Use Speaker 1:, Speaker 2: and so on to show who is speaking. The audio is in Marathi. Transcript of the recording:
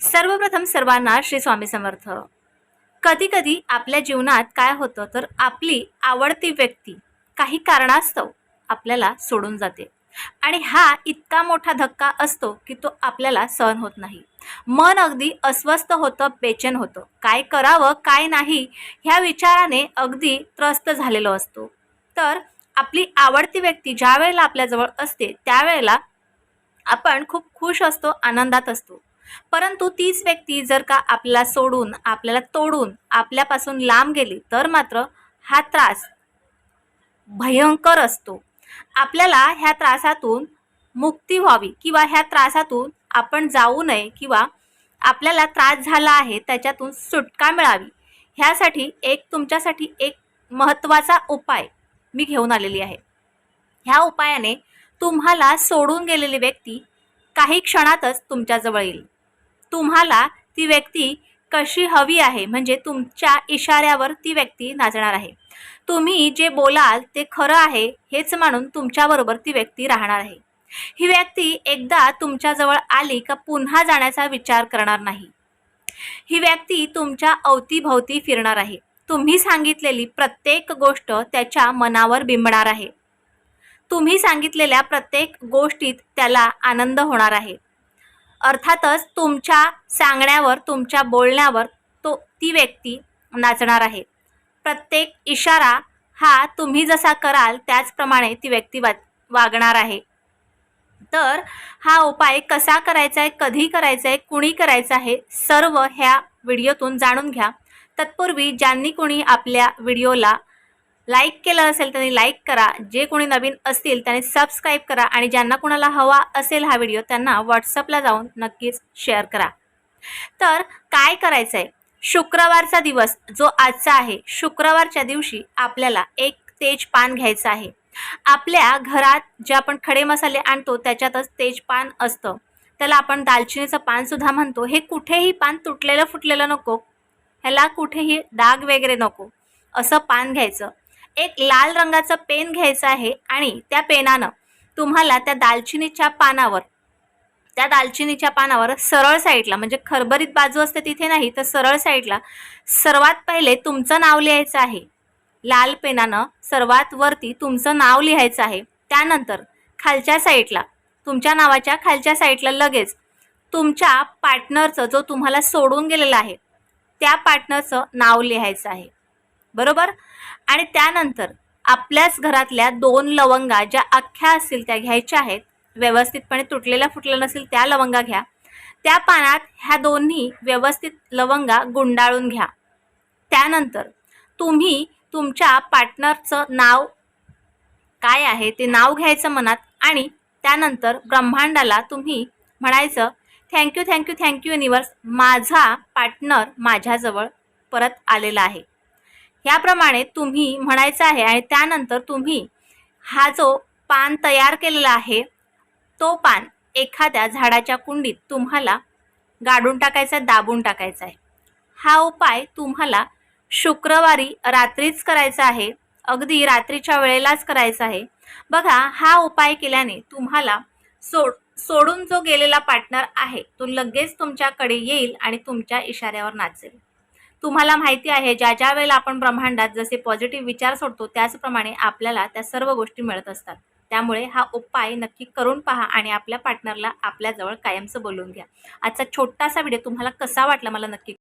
Speaker 1: सर्वप्रथम सर्वांना श्री स्वामी समर्थ. कधी कधी आपल्या जीवनात काय होतं तर आपली आवडती व्यक्ती काही कारणास्तव आपल्याला सोडून जाते. आणि हा इतका मोठा धक्का असतो की तो आपल्याला सहन होत नाही. मन अगदी अस्वस्थ होतं बेचैन होतं. काय करावं काय नाही ह्या विचाराने अगदी त्रस्त झालेलो असतो. तर आपली आवडती व्यक्ती ज्या वेळेला आपल्याजवळ असते त्यावेळेला आपण खूप खुश असतो आनंदात असतो. परंतु तीच व्यक्ती जर का आपल्याला सोडून आपल्याला तोडून आपल्यापासून लांब गेली तर मात्र हा त्रास भयंकर असतो. आपल्याला ह्या त्रासातून मुक्ती व्हावी किंवा ह्या त्रासातून आपण जाऊ नये किंवा आपल्याला त्रास झाला आहे त्याच्यातून सुटका मिळावी ह्यासाठी एक तुमच्यासाठी एक महत्त्वाचा उपाय मी घेऊन आलेली आहे. ह्या उपायाने तुम्हाला सोडून गेलेली व्यक्ती काही क्षणातच तुमच्याजवळ येईल. तुम्हाला ती व्यक्ती कशी हवी आहे? म्हणजे तुमच्या इशाऱ्यावर ती व्यक्ती नाचणार आहे. तुम्ही जे बोलाल ते खरं आहे हेच मानून तुमच्याबरोबर ती व्यक्ती राहणार आहे. ही व्यक्ती एकदा तुमच्याजवळ आली का पुन्हा जाण्याचा विचार करणार नाही. ही व्यक्ती तुमच्या अवतीभवती फिरणार आहे. तुम्ही सांगितलेली प्रत्येक गोष्ट त्याच्या मनावर बिंबणार आहे. तुम्ही सांगितलेल्या प्रत्येक गोष्टीत त्याला आनंद होणार आहे. अर्थातच तुमच्या सांगण्यावर तुमच्या बोलण्यावर तो ती व्यक्ती नाचणार आहे. प्रत्येक इशारा हा तुम्ही जसा कराल त्याचप्रमाणे ती व्यक्ती वा वागणार आहे. तर हा उपाय कसा करायचा आहे कधी करायचा आहे कुणी करायचा आहे सर्व ह्या व्हिडिओतून जाणून घ्या. तत्पूर्वी ज्यांनी कोणी आपल्या व्हिडिओला लाईक केलं असेल त्यांनी लाईक करा. जे कोणी नवीन असतील त्यांनी सबस्क्राईब करा आणि ज्यांना कोणाला हवा असेल हा व्हिडिओ त्यांना व्हॉट्सअपला जाऊन नक्कीच शेअर करा. तर काय करायचं आहे शुक्रवारचा दिवस जो आजचा आहे शुक्रवारच्या दिवशी आपल्याला एक तेज पान घ्यायचं आहे. आपल्या घरात जे आपण खडे मसाले आणतो त्याच्यातच तेज पान असतं. त्याला आपण दालचिनीचं पानसुद्धा म्हणतो. हे कुठेही पान तुटलेलं फुटलेलं नको. ह्याला कुठेही डाग वगैरे नको. असं पान घ्यायचं. एक लाल रंगाचं पेन घ्यायचं आहे आणि त्या पेनानं तुम्हाला त्या दालचिनीच्या पानावर त्या दालचिनीच्या पानावर सरळ साईडला म्हणजे खरबरीत बाजू असते तिथे नाही तर सरळ साईडला सर्वात पहिले तुमचं नाव लिहायचं आहे. लाल पेनानं सर्वात वरती तुमचं नाव लिहायचं आहे. त्यानंतर खालच्या साईडला तुमच्या नावाच्या खालच्या साईडला लगेच तुमच्या पार्टनरचं जो तुम्हाला सोडून गेलेला आहे त्या पार्टनरचं नाव लिहायचं आहे. बरोबर? आणि त्यानंतर आपल्याच घरातल्या दोन लवंगा ज्या अख्ख्या असतील त्या घ्यायच्या आहेत व्यवस्थितपणे तुटलेल्या फुटलेल्या नसेल त्या लवंगा घ्या. त्या पानात ह्या दोन्ही व्यवस्थित लवंगा गुंडाळून घ्या. त्यानंतर तुम्ही तुमच्या पार्टनरचं नाव काय आहे ते नाव घ्यायचं मनात आणि त्यानंतर ब्रह्मांडाला तुम्ही म्हणायचं thank you thank you thank you universe माझा पार्टनर माझ्याजवळ परत आलेला आहे. ह्याप्रमाणे तुम्ही म्हणायचं आहे आणि त्यानंतर तुम्ही हा जो पान तयार केलेला आहे तो पान एखाद्या झाडाच्या कुंडीत तुम्हाला गाडून टाकायचा आहे दाबून टाकायचा आहे. हा उपाय तुम्हाला शुक्रवारी रात्रीच करायचा आहे अगदी रात्रीच्या वेळेलाच करायचा आहे. बघा हा उपाय केल्याने तुम्हाला सोड सोडून जो गेलेला पार्टनर आहे तो लगेच तुमच्याकडे येईल आणि तुमच्या इशाऱ्यावर नाचेल. तुम्हाला माहिती आहे ज्या ज्या वेळेला आपण ब्रह्मांडात जसे पॉझिटिव्ह विचार सोडतो त्याचप्रमाणे आपल्याला त्या सर्व गोष्टी मिळत असतात. त्यामुळे हा उपाय नक्की करून पहा आणि आपल्या पार्टनरला आपल्याजवळ कायमचं बोलवून घ्या. आजचा छोटासा व्हिडिओ तुम्हाला कसा वाटला मला नक्की